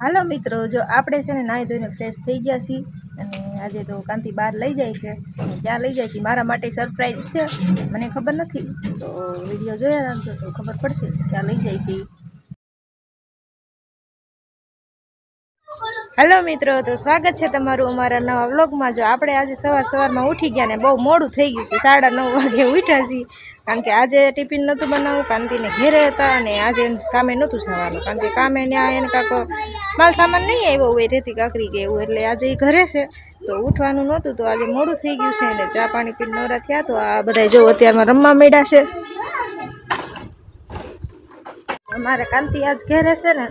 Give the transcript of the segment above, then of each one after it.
હાલો મિત્રો, જો આપણે છે ને નાહી ધોઈને ફ્રેશ થઈ ગયા છીએ અને આજે તો કાંતિ બહાર લઈ જાય છે. ત્યાં લઈ જાય છે? મારા માટે સરપ્રાઈઝ છે. મને ખબર નથી. તો વીડિયો જોયા રાખજો તો ખબર પડશે ત્યાં લઈ જાય છે હેલો મિત્રો, તો સ્વાગત છે તમારું અમારા નવા વ્લોગમાં. જો આપણે આજે સવાર સવારમાં ઉઠી ગયા ને બહુ મોડું થઈ ગયું છે. સાડા નવ વાગે ઉઠ્યા છીએ. કારણ કે આજે ટિફિન નહોતું બનાવવું, કાંતિને ઘેરે હતા અને આજે કામે નહોતું જવાનું. કારણ કે કામે ત્યાં એને કાંક માલ સામાન નહીં આવ્યો હોય, રેતી કાકરી કે એવું. એટલે આજે એ ઘરે છે. તો ઉઠવાનું નહોતું, તો આજે મોડું થઈ ગયું છે અને ચા પાણી પીને નવરા થયા. તો આ બધા જો અત્યારમાં રમવા માંડ્યા છે. અમારે કાંતિ આજ ઘેરે છે ને.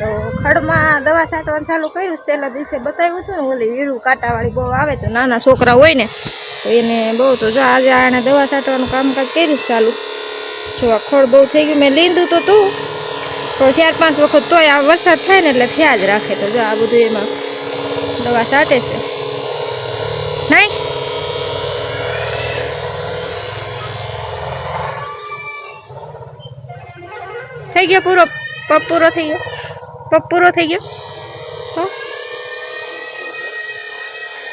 તો ખડમાં દવા છાંટવાનું ચાલુ કર્યું પહેલા દિવસે બતાવ્યું હતું ને, ઓલી વીરું કાંટાવાળી બહુ આવે તો નાના છોકરા હોય ને, તો એને બહુ તો જો આજે આણે દવા છાંટવાનું કામકાજ કર્યું ચાલુ. જો આ ખડ બહુ થઈ ગયું, મેં લીંદું તો તું, પણ ચાર પાંચ વખત તોય આ વરસાદ થાય ને એટલે થયા જ રાખે તો જો આ બધું એમાં દવા છાંટે છે. નહીં? થઈ ગયો પૂરો પૂરો થઈ ગયો? પપ પૂરો થઈ ગયો? હો?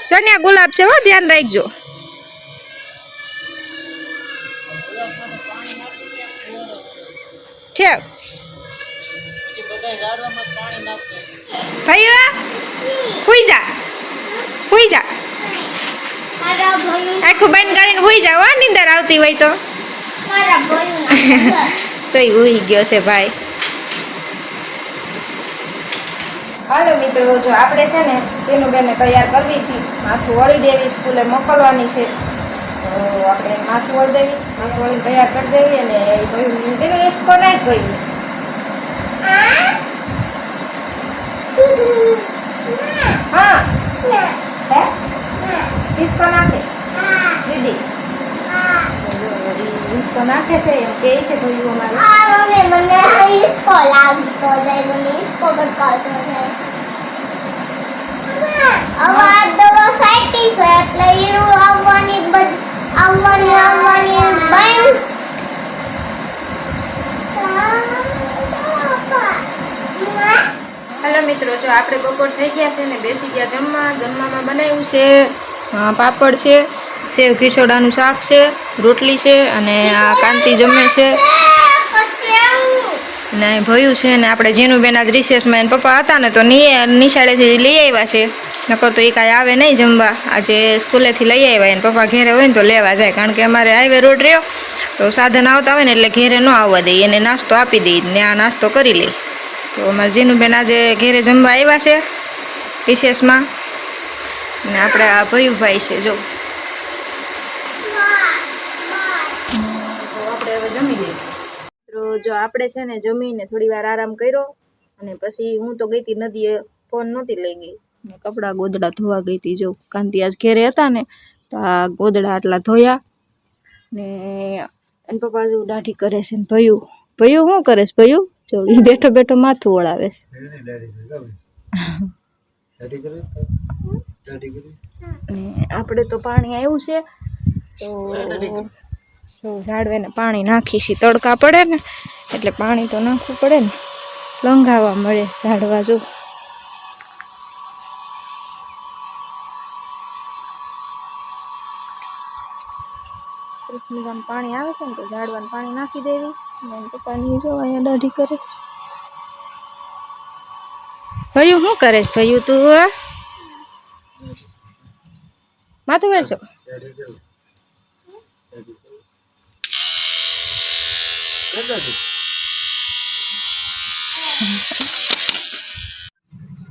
સોનિયા ગુલાબ છે હો ધ્યાન રાખજો. ઠેક ભાઈ હુઈ જા. હુઈ જા. આખું બંધ કરીને હુઈ હો નીંદર આવતી હોય તો. સોઈ હુઈ ગયો છે ભાઈ. હાલો મિત્રો, જો આપણે છે ને ચીનુબેનને તૈયાર કરવી છે, માથું વળી દેવી, સ્કૂલે મોકલવાની છે. તો આપણે માથું વળી દેવી, માથું વળી તૈયાર કરી દેવી અને એ ભાઈ તેનું ઇસ્કો નાખ ભાઈ હા. હે? ઇસ્કો નાખે? દીદી. ઇસ્કો નાખે છે, એમ કે છે ભાઈ અમારે. હેલો મિત્રો જો આપણે બપોર થઈ ગયા છે ને બેસી ગયા જમવા જમવામાં બનાવ્યું છે પાપડ છે સેવ ખીચોડાનું શાક છે રોટલી છે અને આ કાંતિ જમે છે. ને ભયું છે ને આપણે જેનુબેન આજ રિસેસમાં એને પપ્પા હતા ને તો નિશાળેથી લઈ આવ્યા છે. નકર તો એ કાંઈ આવે નહીં જમવા. આજે સ્કૂલેથી લઈ આવ્યા એને પપ્પા ઘેરે હોય ને તો લેવા જાય. કારણ કે અમારે હાઈવે રોડ રહ્યો, તો સાધન આવતા હોય ને એટલે ઘેરે ન આવવા દઈએ. એને નાસ્તો આપી દઈએ ને આ નાસ્તો કરી લઈ તો અમારે જીનુબેન આજે ઘેરે જમવા આવ્યા છે રિસેસમાં ને આપણે આ ભયુભાઈ છે, જો. જો આપણે છે ને જમીને થોડી વાર આરામ કર્યો અને પછી હું તો ગઈ હતી નદીએ ફોન નહોતી લઈ ગઈ કપડાં ગોદડા ધોવા ગઈ હતી જો. કાંતિ આજ ઘેરે હતા ને તો આ ગોદડા આટલા ધોયા ને એન પપ્પા જો દાઢી કરે છે ને ભયું. ભયું શું કરે છે ભયું? જો એ બેઠો બેઠો માથું ઓળાવે છે. આપણે તો પાણી આવ્યું છે તો જો ઝાડવેને પાણી નાખી છે તડકા પડે ને, એટલે પાણી તો નાખવું પડે ને. લંઘાવા મળે ઝાડવા જો. કૃષ્ણગામ પાણી આવે છે ને તો ઝાડવાનું પાણી નાખી દેવી. એના પપ્પાની જો અહીંયા દાઢી કરે ભયું શું કરે છે? ભયું તું માથું વેચો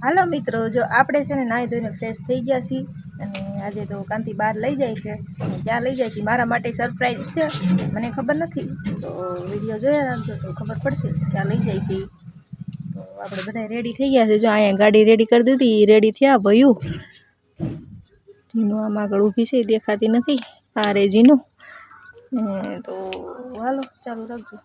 હાલો મિત્રો, જો આપણે છે ને નાહી ધોઈને ફ્રેશ થઈ ગયા છીએ અને આજે તો કાંતિ બહાર લઈ જાય છે. ત્યાં લઈ જાય છે મારા માટે સરપ્રાઈઝ છે. મને ખબર નથી. તો વીડિયો જોયા રાખજો તો ખબર પડશે ત્યાં લઈ જાય છે તો આપણે બધા રેડી થઈ ગયા છે. જો અહીંયા ગાડી રેડી કરી દીધી રેડી થયા ભયું. જીનું આમ આગળ ઊભી છે દેખાતી નથી. આ રે જીનું. તો હાલો, ચાલુ રાખજો.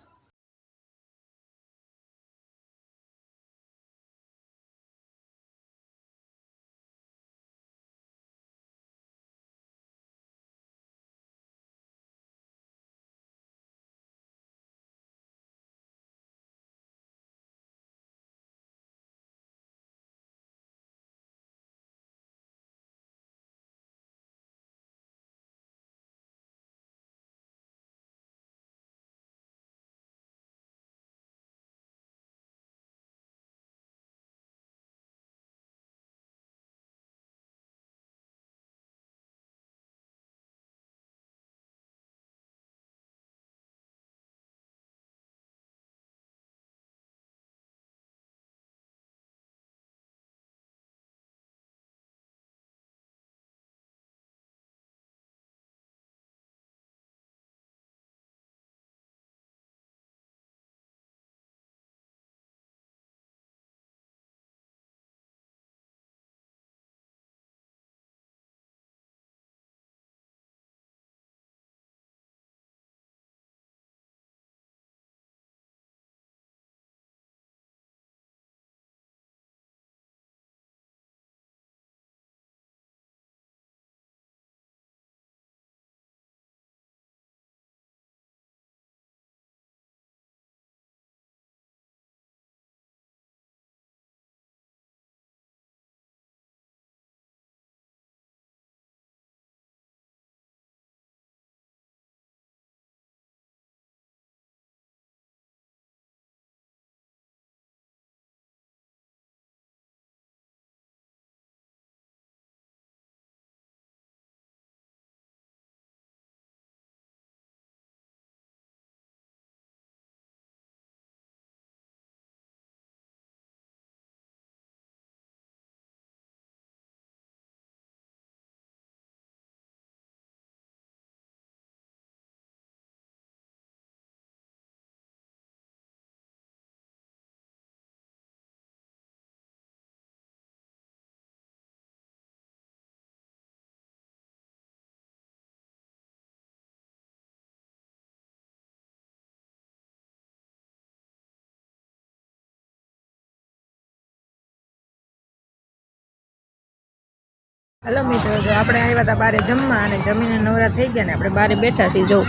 હલો મિત્રો, જો આપણે આવ્યા હતા બારે જમવા અને જમીને નવરા થઈ ગયા ને આપણે બારે બેઠા છીએ, જો.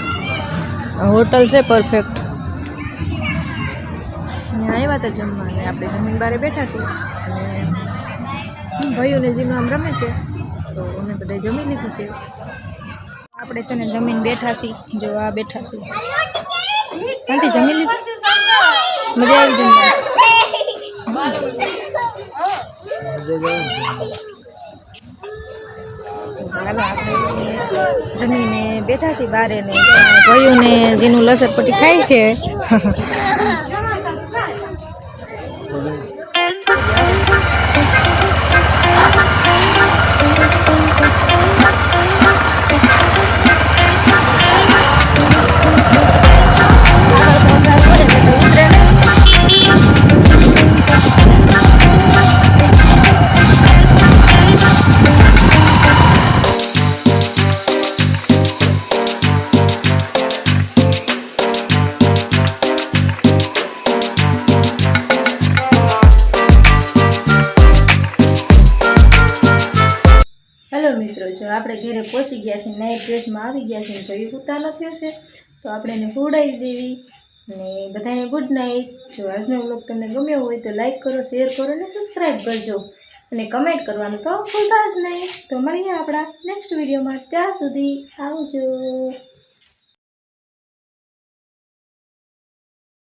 હોટલ છે પરફેક્ટ આવ્યા હતા જમવા અને આપણે જમીન બારે બેઠા છીએ. અને ભાઈઓને જીનું આમ રમે છે, તો અમે બધા જમી લીધું છે. આપણે છે ને જમીન બેઠા છીએ, જો આ બેઠા છીએ. ક્યાંથી જમી લીધું? મજા આવી જમવા હાલો આપણે જમીને બેઠા છીએ બારે ને ભાઈઓને જેનું લસર પટી ખાય છે. આપણે ઘરે પહોંચી ગયા છીએ નાઇટ ડ્રેસમાં આવી ગયા છીએ, તો એ ઉતાનો થયો છે. તો આપણે એને હુડાવી દેવી અને બધાને ગુડ નાઇટ જો આજનો વ્લોગ તમને ગમ્યો હોય તો લાઇક કરો શેર કરો અને સબસ્ક્રાઈબ કરજો. અને કમેન્ટ કરવાનું તો ભૂલતા જ નહીં. તો મળીએ આપણા નેક્સ્ટ વિડીયોમાં ત્યાં સુધી આવજો.